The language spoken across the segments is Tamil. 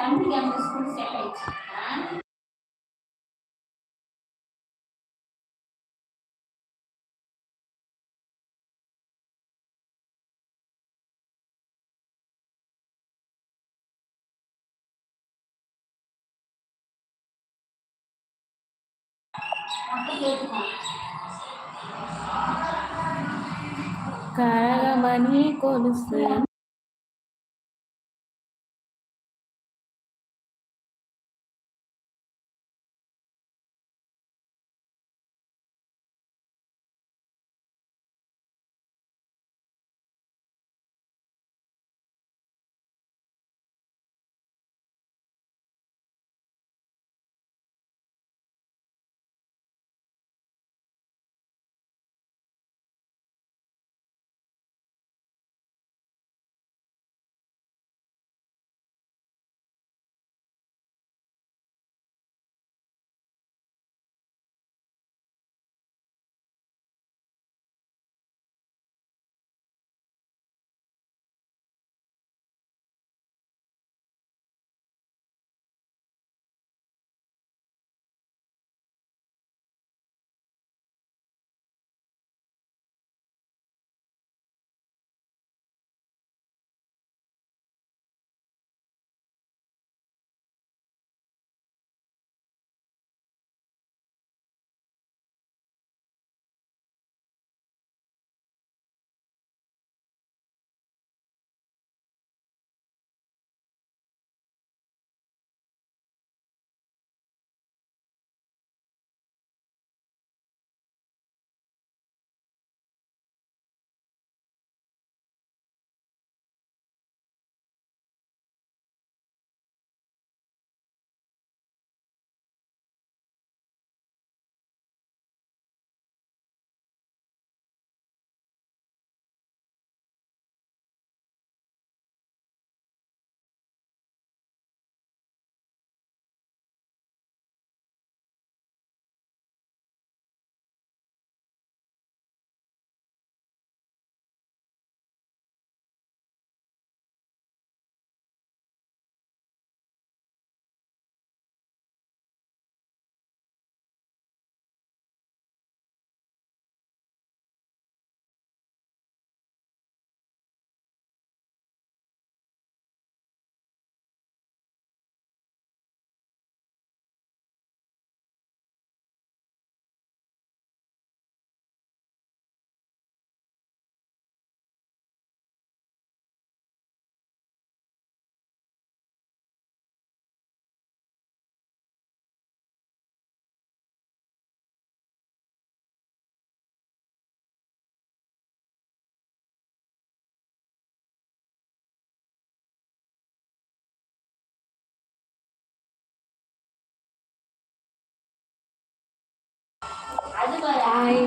தம்பிக்கு அந்த ஸ்கூல் செட் ஆயிடுச்சு ஆ? அப்ப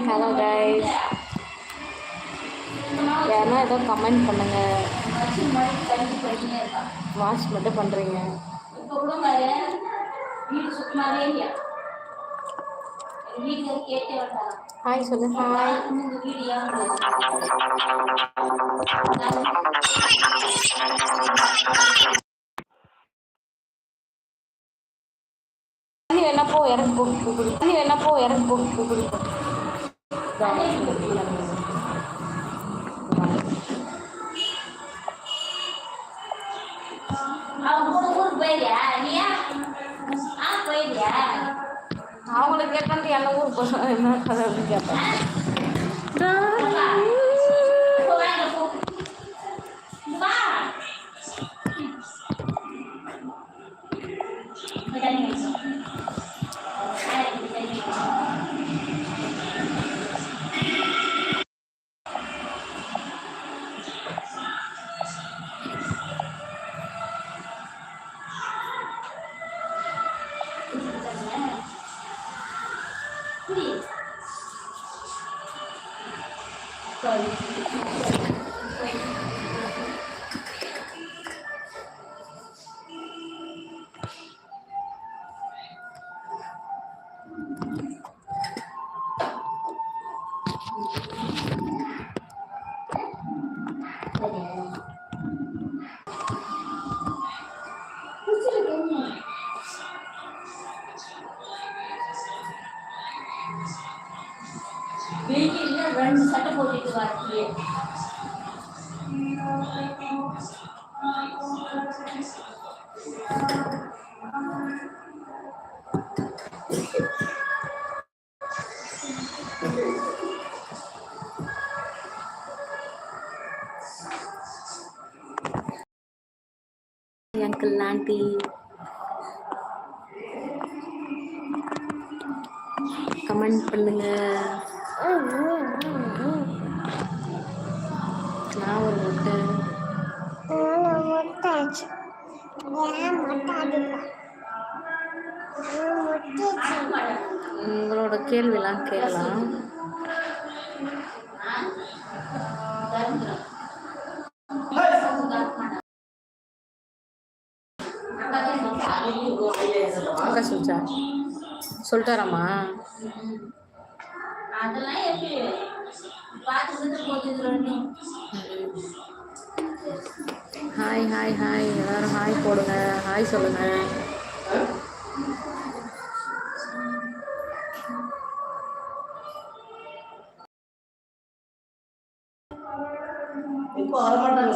ஹலோ கைஸ் யாருன்னா ஏதோ கமெண்ட் பண்ணுங்க. வாஷ் மட்டும் பண்ணுறீங்க ஹாய் சொல்லு ஹாய் என்ன தண்ணி போ இறக்கு போ குடி தண்ணி போ இறக்கு போ. அவங்கள கேட்டாந்து என்ன ஊர் போக என்ன கதை அப்படின்னு கேட்பேன் அங்கிள் ஆண்டி கமெண்ட் பண்ணுங்க. நான் ஒரு முட்டை. உங்களோட கேள்விலாம் கேட்கலாம். சொல்லிச்சா சொல்லிட்டாராம்மா. அதெல்லாம் எப்படி? ஹாய் ஹாய் ஹாய் எல்லாரும் ஹாய் போடுங்க. ஹாய் சொல்லுங்க. இப்போ வரமாட்டாங்க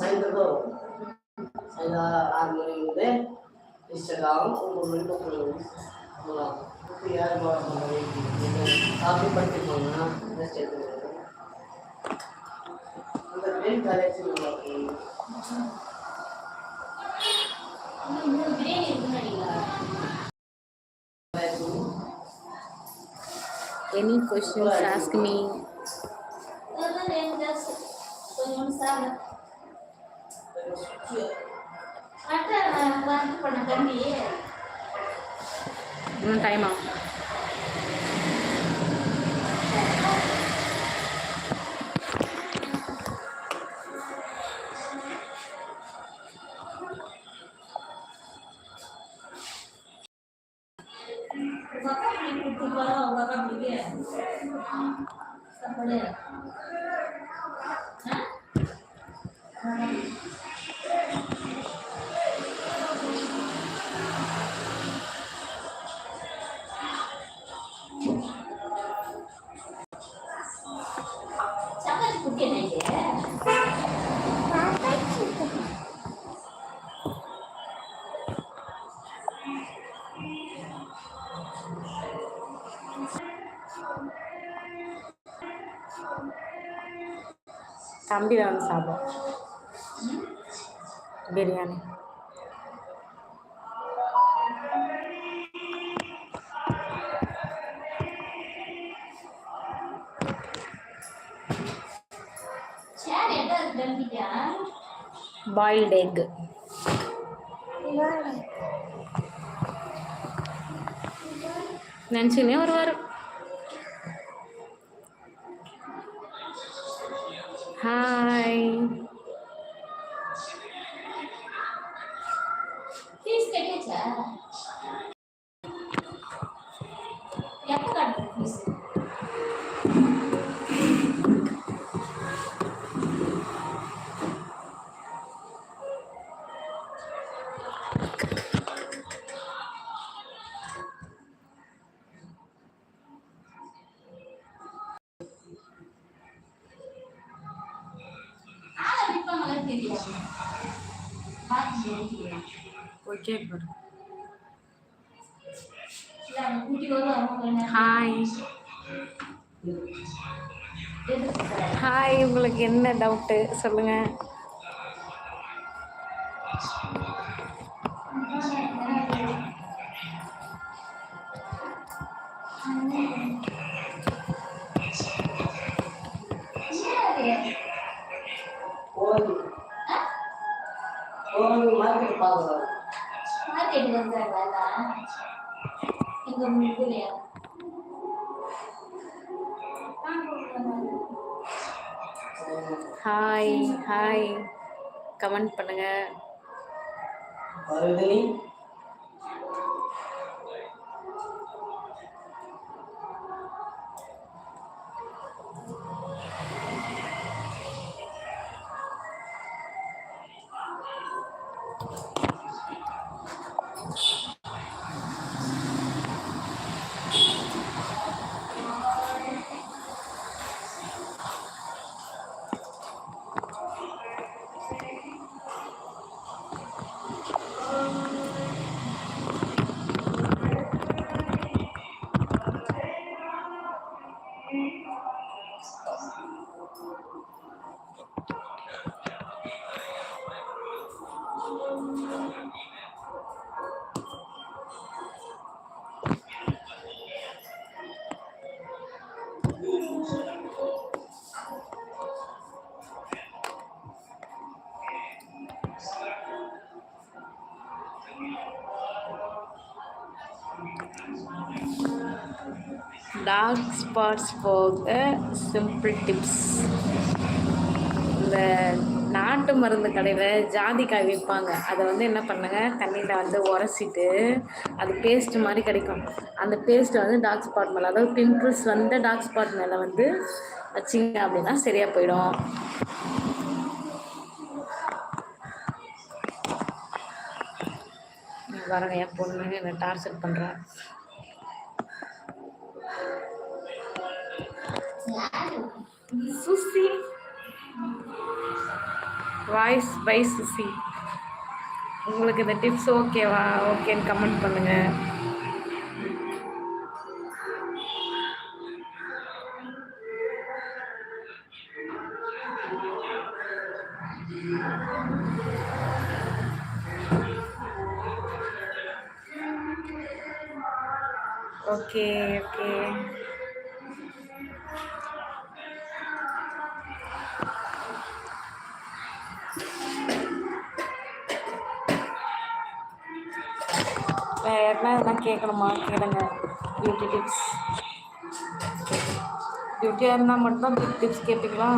சாயந்தரம். ஆறு மணி வந்து மணி பத்து மணி போகலாம் இப்போ யார் சாப்பிட்டு படுத்து போனா ரெஸ்ட் எடுத்துக்கோங்க அந்த மெயின் கலெக்ஷன் இன்னும் பிரியாணி இருக்குன்னு நினைக்கிறேன் வந்து பண்ண தம்பி இன்னும் டைம் ஆகும். உங்க அக்கா தம்பி தான் வந்து சாப்பிடும். பிரியாணி? பாயில்டு எக் நினச்சினே வருவார். ஹாய் ஹாய் உங்களுக்கு என்ன டவுட்டு சொல்லுங்கள் ஹாய் ஹாய் கமெண்ட் பண்ணுங்கள் டார்க் ஸ்பாட்ஸ் போக சிம்பிள் டிப்ஸ் இந்த நாட்டு மருந்து கடையில் ஜாதிக்காய் விற்பாங்க. அதை வந்து என்ன பண்ணுங்க? தண்ணியில் வந்து உரசிட்டு அது பேஸ்ட் மாதிரி கிடைக்கும். அந்த பேஸ்ட்டை வந்து டார்க் ஸ்பாட் மேலே அதாவது பிம்பிள்ஸ் வந்து டார்க் ஸ்பாட் மேலே வந்து வச்சிங்க அப்படின்னா சரியாக போயிடும். வரங்க என் பொண்ணு என்னை டார்ச்சர் பண்ணுறேன் சுசி வாய்ஸ் பை சுசி உங்களுக்கு இந்த டிப்ஸ் ஓகேவா ஓகேன்னு கமெண்ட் பண்ணுங்க. ஓகே கேட்கணுமா கேளுங்க. பியூட்டி டிப்ஸ் பியூட்டியாக இருந்தால் மட்டும்தான் பியூட்டி டிப்ஸ் கேட்பீங்களா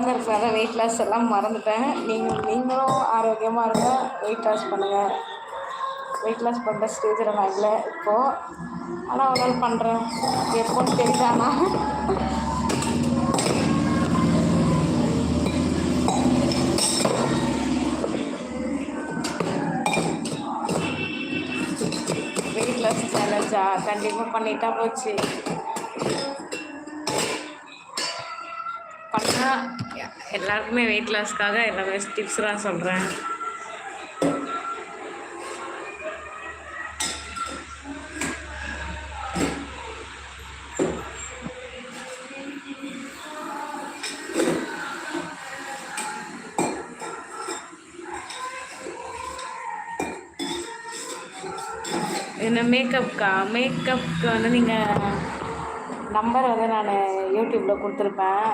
ரெண்டு குழந்த வெயிட் லாஸ் எல்லாம் மறந்துட்டேன். நீங்கள் நீங்களும் ஆரோக்கியமாக இருங்க. வெயிட் லாஸ் பண்ணுங்கள் வெயிட் லாஸ் பண்ணுற ஸ்டேஜில் நான் இல்லை இப்போது ஆனால் ஒரு நாள் பண்ணுறேன் எப்போன்னு தெரியல ஆனால் வெயிட் லாஸ் சேலஞ்சா கண்டிப்பாக பண்ணிட்டா போச்சு. எல்லாருக்குமே வெயிட் லாஸ்க்காக எல்லாமே டிப்ஸ்லாம் சொல்கிறேன் என்ன மேக்கப்க்கா மேக்கப்க்கு வந்து நீங்கள் நம்பர் வந்து நான் யூடியூப்பில் கொடுத்துருப்பேன்.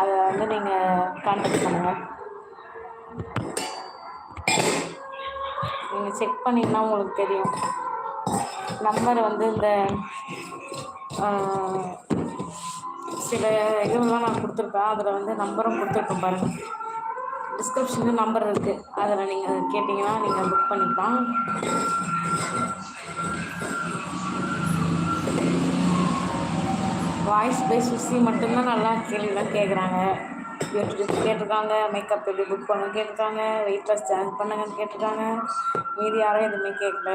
அதை வந்து நீங்கள் கான்டாக்ட் பண்ணுங்கள் நீங்கள் செக் பண்ணிங்கன்னா உங்களுக்கு தெரியும். நம்பர் வந்து இந்த சில இதுவெல்லாம் நான் கொடுத்துருப்பேன். அதில் வந்து நம்பரும் கொடுத்துருக்கேன் பாருங்கள் டிஸ்கிரிப்ஷனில் நம்பர் இருக்குது அதில் நீங்கள் கேட்டிங்கன்னா நீங்கள் புக் பண்ணிக்கலாம். வாய்ஸ் பை சுசி மட்டும்தான் நல்லா கேள்விலாம் கேட்குறாங்க யூடியூப் கேட்டிருக்காங்க? மேக்கப் எப்படி புக் பண்ண கேட்டிருக்காங்க? வெயிட் லாஸ் ஜாயின் பண்ணுங்கன்னு கேட்டிருக்காங்க. மீதி யாரும் எதுவுமே கேட்கல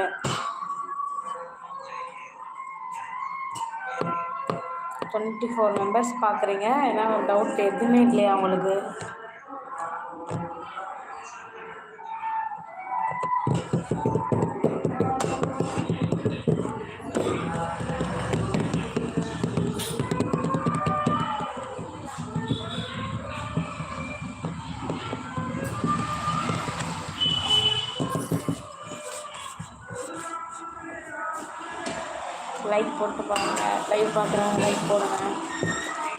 டுவெண்ட்டி ஃபோர் மெம்பர்ஸ் பார்க்குறீங்க ஏன்னா டவுட் எதுவுமே இல்லையா அவங்களுக்கு பார்க்குறவங்க லைக் போடுங்க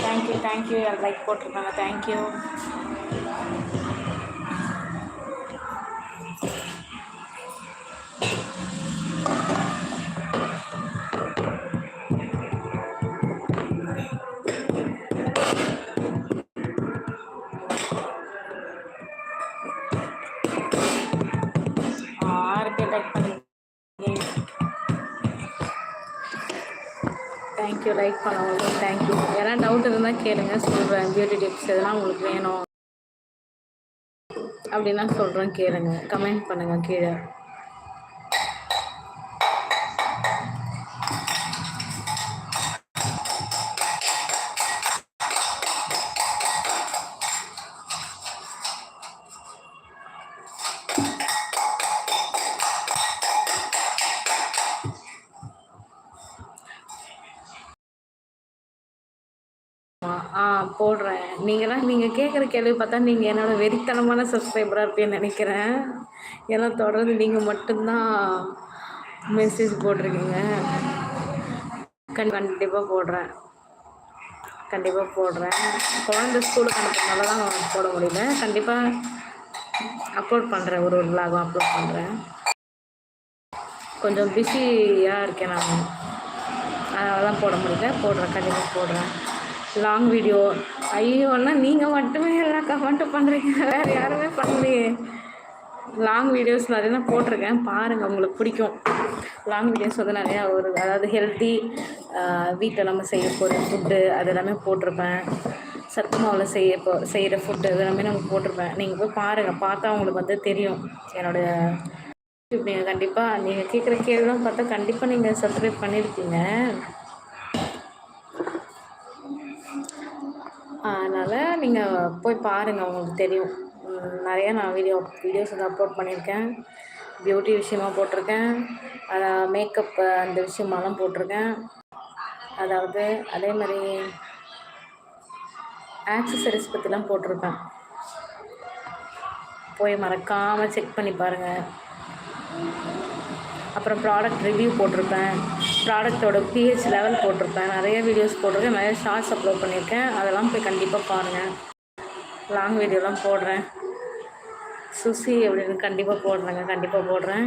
தேங்க்யூ தேங்க்யூ யார் லைக் போட்டிருக்காங்க. தேங்க்யூ லைக் பண்ணவங்களுக்கும் தேங்க்யூ யாராவது டவுட் இருந்தால் கேளுங்க. சொல்கிறேன் பியூட்டி டிப்ஸ் எதனா உங்களுக்கு வேணும் அப்படின்னா சொல்கிறேன் கேளுங்க. கமெண்ட் பண்ணுங்கள் கீழே. கேட்குற கேள்வி பார்த்தா நீங்கள் என்னோட வெறித்தனமான சப்ஸ்கிரைபராக இருப்பேன்னு நினைக்கிறேன். ஏன்னா தொடர்ந்து நீங்கள் மட்டும்தான் மெசேஜ் போட்டிருக்கீங்க. கண் கண்டிப்பாக போடுறேன். கண்டிப்பாக போடுறேன். குழந்தை ஸ்கூலுக்கு அனுப்புறதுனால தான் போட முடியல. கண்டிப்பாக அப்லோட் பண்ணுறேன் ஒரு ஒரு விலாகும் அப்லோட் பண்ணுறேன் கொஞ்சம் பிஸியாக இருக்கேன் நான். அதனால தான் போட முடியல. போடுறேன். கண்டிப்பாக போடுறேன். லாங் வீடியோ ஐயோன்னா நீங்கள் மட்டுமே எல்லா கமெண்ட்டும் பண்ணுறீங்க வேறு யாருமே பண்ணலையே. லாங் வீடியோஸ் நிறைய போட்டிருக்கேன். பாருங்கள் உங்களுக்கு பிடிக்கும். லாங் வீடியோஸ் வந்து நிறையா ஒரு அதாவது ஹெல்த்தி வீட்டில் நம்ம செய்ய போகிற ஃபுட்டு அது எல்லாமே போட்டிருப்பேன். சத்து மாவில் செய்ய போ செய்கிற ஃபுட்டு இது எல்லாமே நம்ம போட்டிருப்பேன். நீங்கள் போய் பாருங்கள் பார்த்தா உங்களுக்கு வந்து தெரியும். என்னோடய யூடியூப் நீங்கள் கண்டிப்பாக நீங்கள் கேட்குற கேள்விலாம் பார்த்தா கண்டிப்பாக நீங்கள் சப்ஸ்கிரைப் பண்ணியிருக்கீங்க அதனால் நீங்கள் போய் பாருங்கள் உங்களுக்கு தெரியும். நிறையா நிறைய நான் வீடியோ வீடியோஸ் வந்து அப்லோட் பண்ணியிருக்கேன். பியூட்டி விஷயமா போட்டிருக்கேன். மேக்கப் அந்த விஷயமாலாம் போட்டிருக்கேன். அதாவது அதே மாதிரி ஆக்சசரிஸ் பற்றிலாம் போட்டிருப்பேன் போய் மறக்காமல் செக் பண்ணி பாருங்கள் அப்புறம் ப்ராடக்ட் ரிவ்யூ போட்டிருப்பேன். ப்ராடக்ட்டோட பிஹெச் லெவல் போட்டிருப்பேன். நிறைய வீடியோஸ் போட்டிருக்கேன். நிறைய ஷார்ட்ஸ் அப்லோட் பண்ணியிருக்கேன். அதெல்லாம் போய் கண்டிப்பாக பாருங்கள் லாங் வீடியோலாம் போடுறேன். சுசி அப்படின்னு கண்டிப்பாக போடுறேங்க. கண்டிப்பாக போடுறேன்.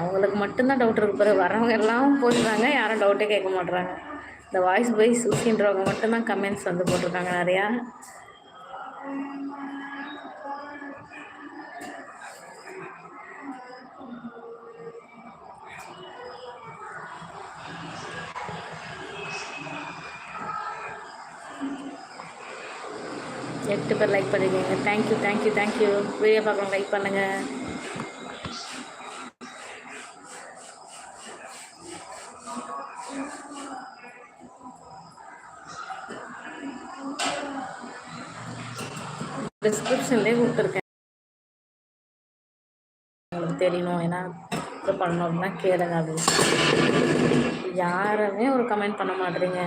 அவங்களுக்கு மட்டும்தான் டவுட் இருக்கு வரவங்க எல்லாம் போட்டுறாங்க. யாரும் டவுட்டே கேட்க மாட்றாங்க. இந்த வாய்ஸ் பை சுசின்றவங்க மட்டும்தான் கமெண்ட்ஸ் வந்து போட்டிருக்காங்க நிறையா. எட்டு பேர் லைக் பண்ணிருக்கீங்க. Thank you thank you thank you video பார்க்கலாம் லைக் பண்ணுங்கள் டிஸ்கிரிப்ஷன்லேயே கொடுத்துருக்கேன். உங்களுக்கு தெரியணும் ஏன்னா பண்ணணும் அப்படின்னா கேளுங்க அப்படின்னு. யாருமே ஒரு கமெண்ட் பண்ண மாட்டேறீங்க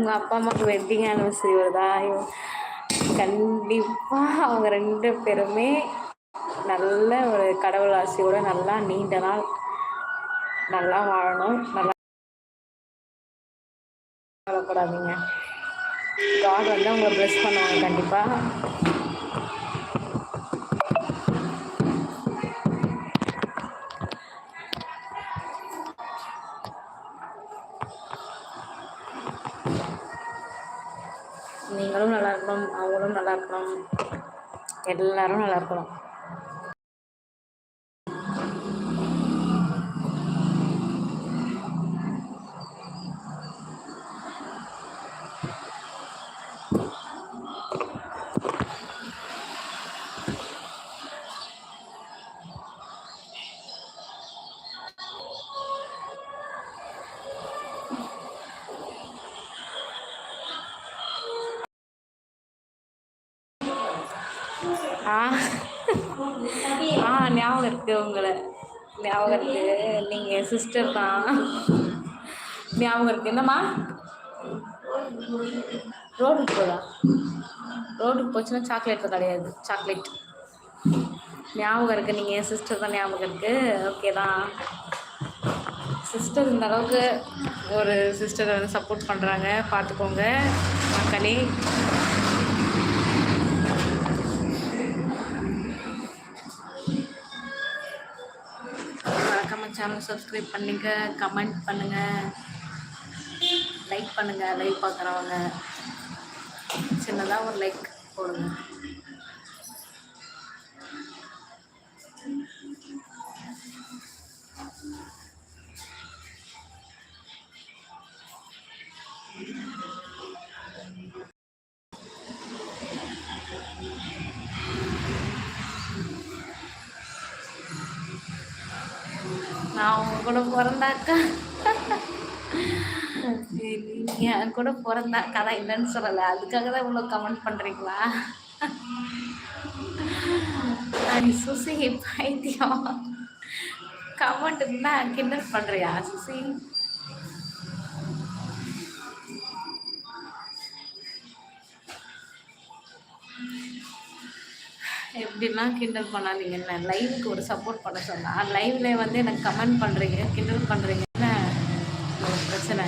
உங்கள் அப்பா அம்மாவுக்கு வெட்டிங் ஆனிவர்சரி வருதா? ஐயோ கண்டிப்பாக அவங்க ரெண்டு பேருமே நல்ல ஒரு கடவுள் ஆசையோட நல்லா நீண்ட நாள் நல்லா வாழணும். நல்லா வாழக்கூடாதுங்க காட் வந்து அவங்களை ப்ளெஸ் பண்ணுவாங்க கண்டிப்பாக இருக்கணும் எல்லாரும் நல்லா இருக்கணும் ஆ ஆ ஞாபகம் இருக்கு உங்களை. ஞாபகம் இருக்கு. நீங்கள் சிஸ்டர் தான். ஞாபகம் இருக்கு. என்னம்மா? ரோடுக்கு போதா? ரோடுக்கு போச்சுன்னா சாக்லேட் கிடையாது. சாக்லேட் ஞாபகம் இருக்கு. நீங்கள் என் சிஸ்டர் தான் ஞாபகம் இருக்கு. ஓகே தான். சிஸ்டர் இந்த அளவுக்கு ஒரு சிஸ்டரை வந்து சப்போர்ட் பண்ணுறாங்க பார்த்துக்கோங்க. மக்களே சேனல் சப்ஸ்கிரைப் பண்ணுங்க கமெண்ட் பண்ணுங்க லைக் பண்ணுங்க லைவ் பார்க்குறவங்க சின்னதாக ஒரு லைக் போடுங்க. கூட பிறந்தா கதை இல்லைன்னு சொல்லலை. அதுக்காக தான் இவ்வளோ கமெண்ட் பண்ணுறீங்களா சுசி பைத்தியம். கமெண்ட் தான் கிண்டல் பண்ணுறியா சுசி? எப்படிலாம் கிண்டல் பண்ணாதீங்க என்ன? லைவுக்கு ஒரு சப்போர்ட் பண்ண சொன்னா லைவ்ல வந்து எனக்கு கமெண்ட் பண்ணுறீங்க கிண்டல் பண்ணுறீங்க ஒரு பிரச்சனை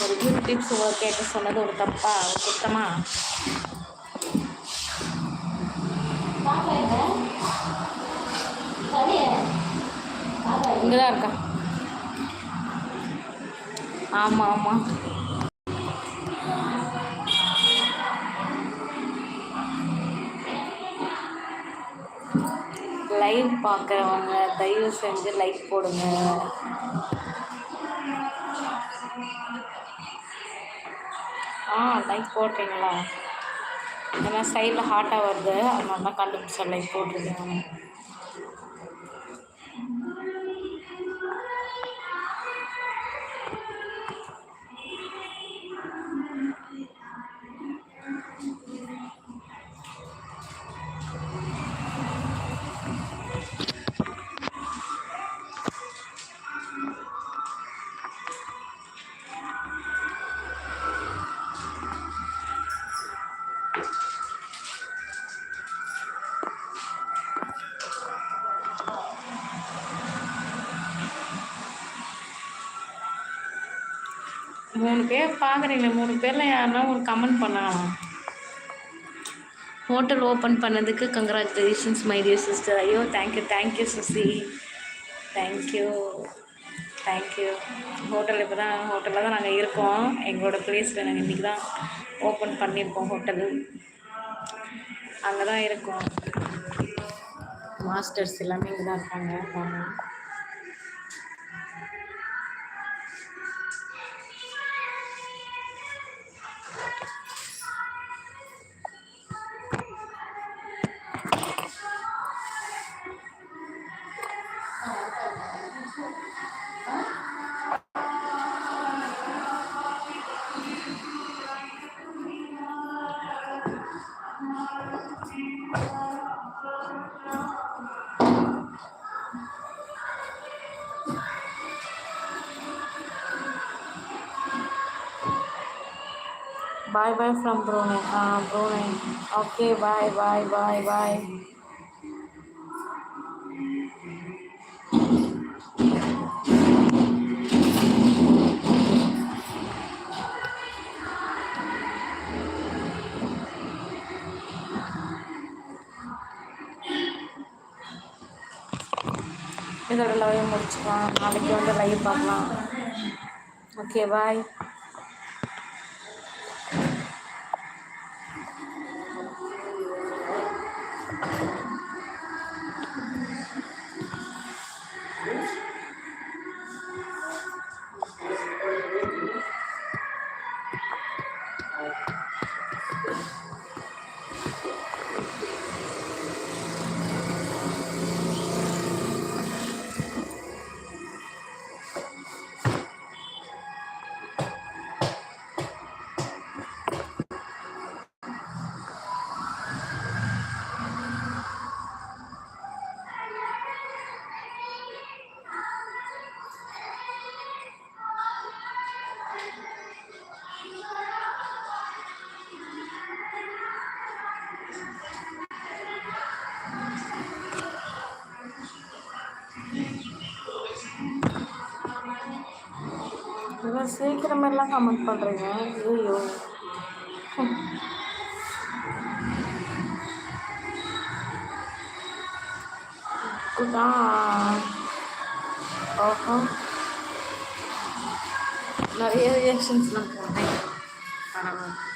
ஒரு குட் டிப்ஸ் கேட்டு சொன்னது ஒரு தப்பா ஒரு குத்தமா இங்கே தான் இருக்கா? ஆமாம் ஆமாம் லைவ் பார்க்குறவங்க தயவு செஞ்சு லைக் போடுங்க. ஆ லைக் போடுறீங்களா ஏன்னா சைடில் ஹாட்டாக வருது. அதனால தான் கண்டுபிடிச்ச லைக் போட்டிருக்கேன் மூணு பேர் பார்க்குறீங்களே மூணு பேரில் யாருன்னா ஒரு கமெண்ட் பண்ணலாம். ஹோட்டல் ஓப்பன் பண்ணதுக்கு கங்க்ராச்சுலேஷன்ஸ் மை டியர் சிஸ்டர் ஐயோ thank you thank you Suchi thank you thank you hotel இப்போ தான் ஹோட்டலில் தான் நாங்கள் இருக்கோம். எங்களோட பிளேஸில் நாங்கள் இன்றைக்கி தான் ஓப்பன் பண்ணியிருக்கோம் ஹோட்டல் அங்கே தான் இருக்கோம். மாஸ்டர்ஸ் எல்லாமே இங்கே தான் இருக்காங்க பாய் bye from ப்ரூனை ah ப்ரூனை okay bye பாய் பாய் பாய் இதோட லைவ் முடிச்சுக்கலாம் நாளைக்கு வந்து லைவ் பார்க்கலாம் ஓகே பாய் இவ்வளோ சீக்கிரமெல்லாம் கமெண்ட் பண்ணுறீங்க ஐயோ ஓஹோ. நிறைய ரியாக்ஷன்ஸ்லாம் போனேன் பரவாயில்ல.